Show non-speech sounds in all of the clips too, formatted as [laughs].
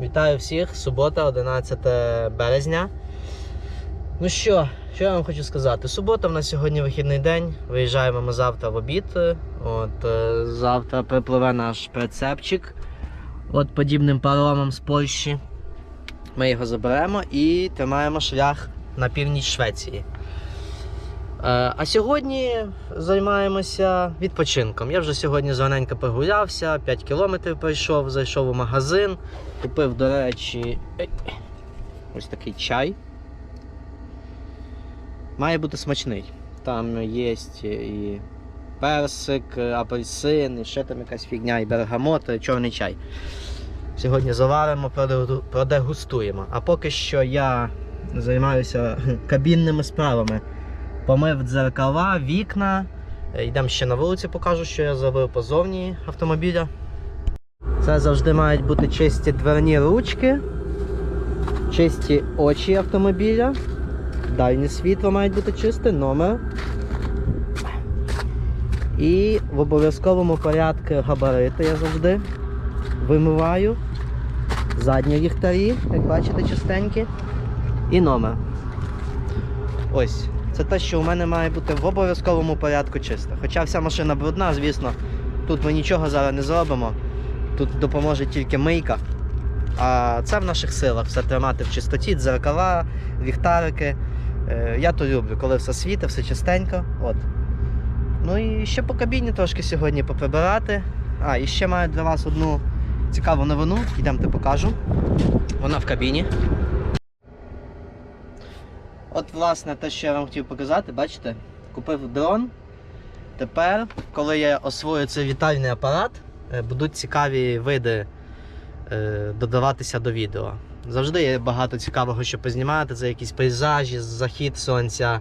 Вітаю всіх, субота, 11 березня. Ну що, що я вам хочу сказати? Субота в нас сьогодні вихідний день. Виїжджаємо ми завтра в обід. От, е, завтра припливе наш прицепчик. От подібним паромом з Польщі. Ми його заберемо і тримаємо шлях на північ Швеції. Е, А сьогодні займаємося відпочинком. Я вже сьогодні зраненько прогулявся, 5 кілометрів пройшов, зайшов у магазин, купив, до речі, ось такий чай. Має бути смачний. Там є і персик, апельсин, і ще там якась фігня, і бергамот, і чорний чай. Сьогодні заваримо, продегустуємо. А поки що я займаюся кабінними справами помив дзеркала, вікна. Е, Йдемо ще на вулиці, покажу, що я зробив позовні автомобіля. Це завжди мають бути чисті дверні ручки, чисті очі автомобіля, дальнє світло має бути чисте, номер. І в обов'язковому порядку габарити я завжди вимиваю. Задні ліхтарі, як бачите, чистенькі. І номер. Ось. Це те, що у мене має бути в обов'язковому порядку чисто. Хоча вся машина брудна, звісно, тут ми нічого зараз не зробимо. Тут допоможе тільки мийка. А це в наших силах все тримати в чистоті, дзеркала, ліхтарики. Е, Я то люблю, коли все світить, все чистенько. От. Ну і ще по кабіні трошки сьогодні поприбирати. А, і ще маю для вас одну цікаву новину. Йдемте покажу. Вона в кабіні. От, власне, те, що я вам хотів показати, бачите, купив дрон. Тепер, коли я освою цей вітальний апарат, е, будуть цікаві види е, додаватися до відео. Завжди є багато цікавого, що познімати. Це якісь пейзажі, захід сонця,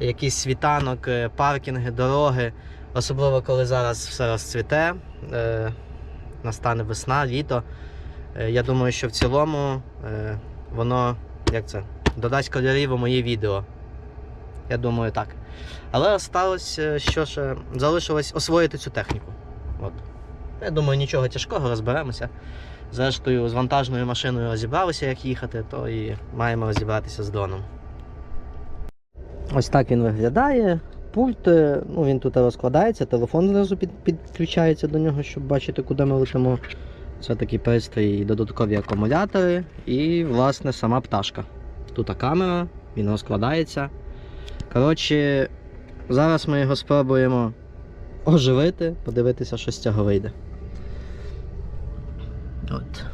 якийсь світанок, е, паркінги, дороги. Особливо коли зараз все розцвіте, настане весна, літо. Я думаю, що в цілому воно як це? Додасть кольорів у мої відео. Я думаю, так. Але осталось, е, що ще залишилось освоїти цю техніку. От. Я думаю, нічого тяжкого, розберемося. Зрештою, з вантажною машиною розібралися, як їхати, то і маємо розібратися з дроном. Ось так він виглядає. Пульт, е, ну він тут розкладається, телефон зразу під, підключається до нього, щоб бачити, куди ми летимо. Це такий пристрій, додаткові акумулятори і, власне, сама пташка. Тут камера, він розкладається. Коротше, зараз ми його спробуємо оживити, подивитися, що з цього вийде. От.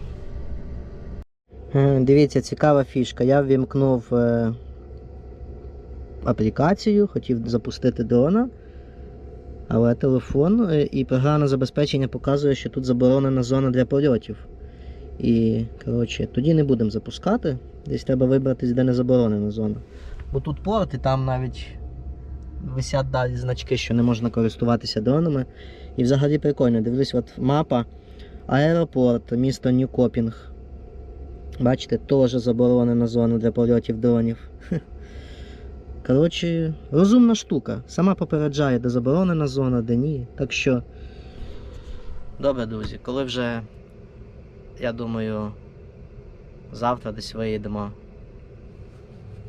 Е, Дивіться, цікава фішка. Я ввімкнув е, аплікацію, хотів запустити дрона. Але телефон е, і програмне забезпечення показує, що тут заборонена зона для польотів. І, коротше, тоді не будемо запускати. Десь треба вибратись, де не заборонена зона. Бо тут порт, і там навіть висять далі значки, що не можна користуватися дронами. І взагалі прикольно, дивлюсь, от мапа, аеропорт, місто Ньюкопінг. Бачите, теж заборонена зона для польотів дронів. [laughs] Коротше, розумна штука. Сама попереджає, де заборонена зона, де ні. Так що. Добре, друзі, коли вже, я думаю, завтра десь виїдемо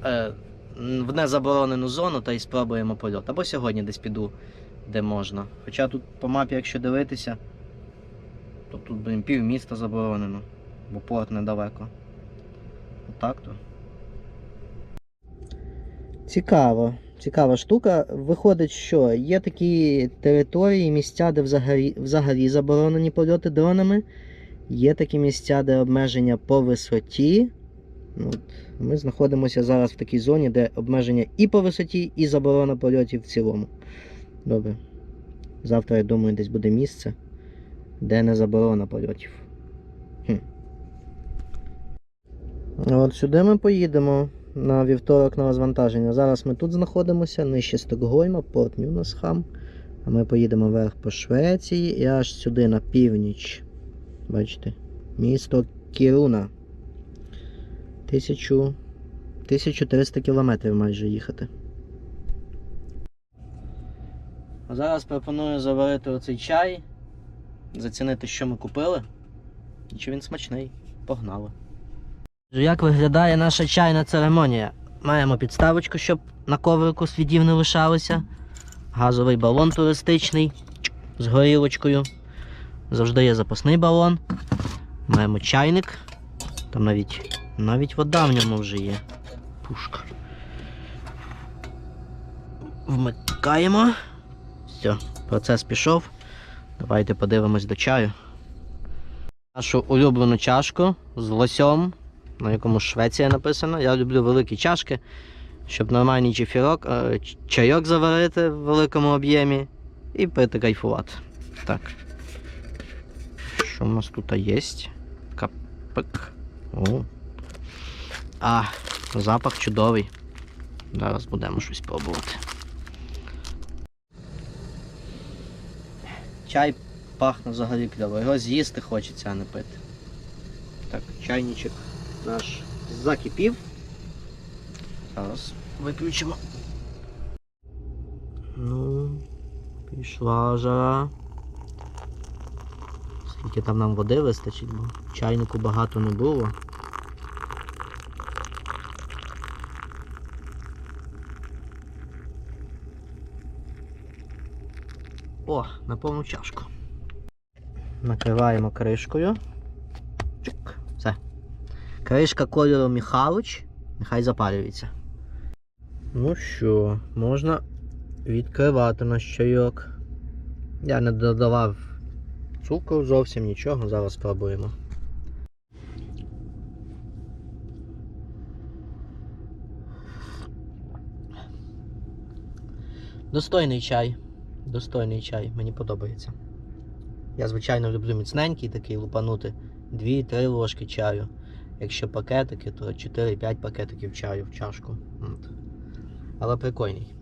е, в незаборонену зону та й спробуємо польот. Або сьогодні десь піду, де можна. Хоча тут по мапі, якщо дивитися, то тут, блін, пів міста заборонено, бо порт недалеко. Отак то. Цікаво. Цікава штука. Виходить, що є такі території, місця, де взагалі, взагалі заборонені польоти дронами. Є такі місця, де обмеження по висоті. Ну. Ми знаходимося зараз в такій зоні, де обмеження і по висоті, і заборона польотів в цілому. Добре. Завтра, я думаю, десь буде місце, де не заборона польотів. Хм. От сюди ми поїдемо на вівторок на розвантаження. Зараз ми тут знаходимося, нижче Стокгольма, порт Нюнасхам. А ми поїдемо вверх по Швеції і аж сюди на північ. Бачите, місто Кіруна. 1000, 1300 кілометрів майже їхати. Зараз пропоную заварити оцей чай, зацінити, що ми купили. І чи він смачний. погнали. Як виглядає наша чайна церемонія? Маємо підставочку, щоб на коврику слідів не лишалося. Газовий балон туристичний з горілочкою. Завжди є запасний балон. Маємо чайник. Там навіть, навіть вода в ньому вже є. Пушка. Вмикаємо. Все, процес пішов. Давайте подивимось до чаю. Нашу улюблену чашку з лосьом, на якому Швеція написано. Я люблю великі чашки, щоб нормальний чефірок, е, чайок заварити в великому об'ємі і пити кайфувати. Так. Що у нас тут є? Капик. О. А, запах чудовий. Зараз будемо щось пробувати. Чай пахне взагалі кльово. Його з'їсти хочеться, а не пити. Так, чайничок наш закипів. Зараз виключимо. Ну, пішла жара. Скільки там нам води вистачить, бо чайнику багато не було. О, на повну чашку. Накриваємо кришкою. Чик. Все. Кришка кольору Михалич. Нехай запалюється. Ну що, можна відкривати наш чайок. Я не додавав цукру зовсім нічого, зараз спробуємо. Достойний чай. Достойний чай, мені подобається. Я, звичайно, люблю міцненький такий лупанути 2-3 ложки чаю. Якщо пакетики, то 4-5 пакетиків чаю в чашку. Але прикольний.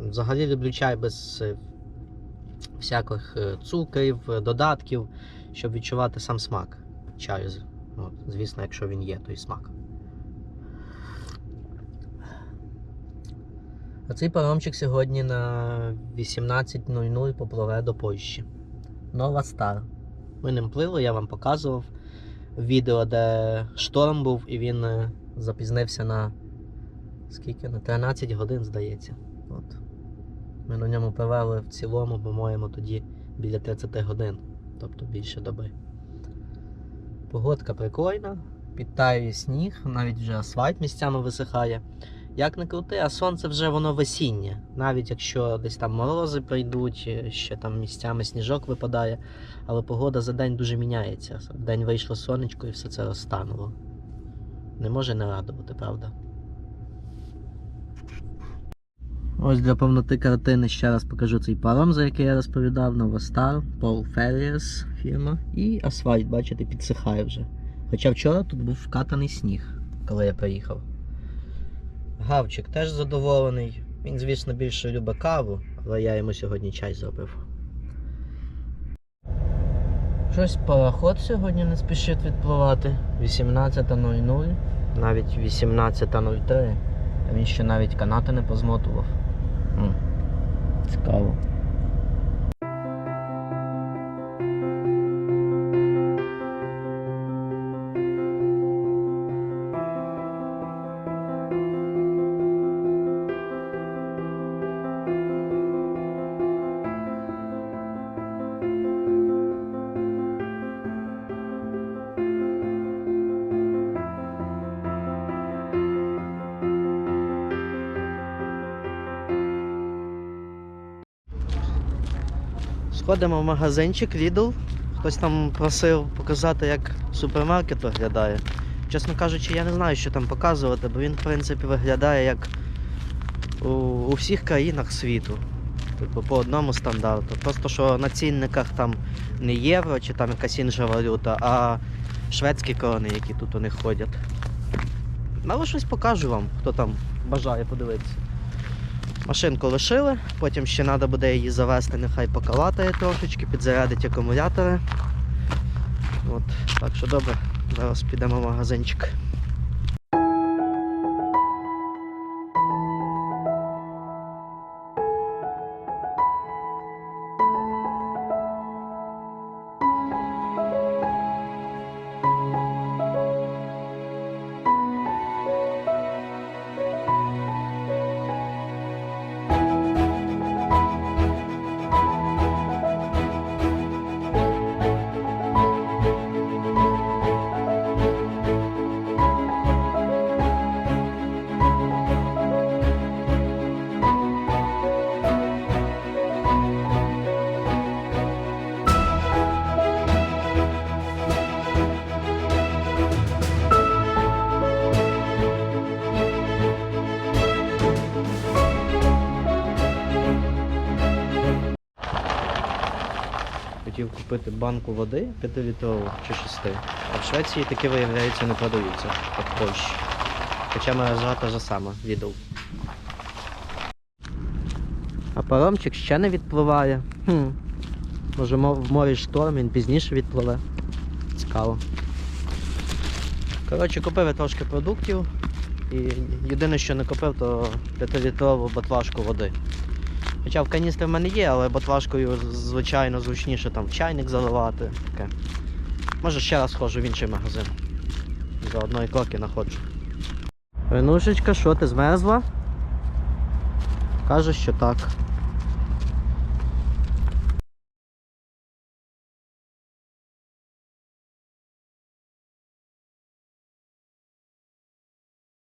Взагалі люблю чай без е, всяких е, цукрів, е, додатків, щоб відчувати сам смак чаю. От, звісно, якщо він є, той смак. А цей паромчик сьогодні на 18.00 попливе до Польщі. Нова Стар. Ми ним плили, я вам показував відео, де шторм був і він е, запізнився на скільки? На 13 годин, здається. От. Ми на ньому провели в цілому, по-моєму, тоді біля 30 годин, тобто більше доби. Погодка прикольна, підтаює сніг, навіть вже асфальт місцями висихає. Як не крути, а сонце вже воно весіннє. Навіть якщо десь там морози прийдуть, е, ще там місцями сніжок випадає, але погода за день дуже міняється. В день вийшло сонечко і все це розтануло. Не може не радувати, правда? Ось для повноти картини ще раз покажу цей паром, за який я розповідав, Новостар, Paul Ferries фірма. І асфальт, бачите, підсихає вже. Хоча вчора тут був вкатаний сніг, коли я приїхав. Гавчик теж задоволений. Він, звісно, більше любить каву, але я йому сьогодні чай зробив. Щось пароход сьогодні не спішить відпливати. 18.00, навіть 18.03. Він ще навіть канати не позмотував. М, Цікаво. Сходимо в магазинчик Lidl. Хтось там просив показати, як супермаркет виглядає. Чесно кажучи, я не знаю, що там показувати, бо він, в принципі, виглядає як у, у всіх країнах світу. Типу по одному стандарту. Просто що на цінниках там не євро чи там якась інша валюта, а шведські корони, які тут у них ходять. Але щось покажу вам, хто там бажає подивитися. Машинку лишили, потім ще треба буде її завести, нехай покалатає трошечки, підзарядить акумулятори. От, так що добре, зараз підемо в магазинчик. Купити банку води 5-літрову чи 6. А в Швеції такі, виявляється, не продаються, як в Польщі. Хоча мережа та ж сама, відомо. А паромчик ще не відпливає. Хм. Може в морі шторм, він пізніше відпливе. Цікаво. Коротше, купив я трошки продуктів. І єдине, що не купив, то 5-літрову батлашку води. Хоча в каністри в мене є, але батлашкою звичайно зручніше там чайник заливати. Таке. Може ще раз схожу в інший магазин. За одної кроки находжу. Ренушечка, що ти змерзла? Каже, що так.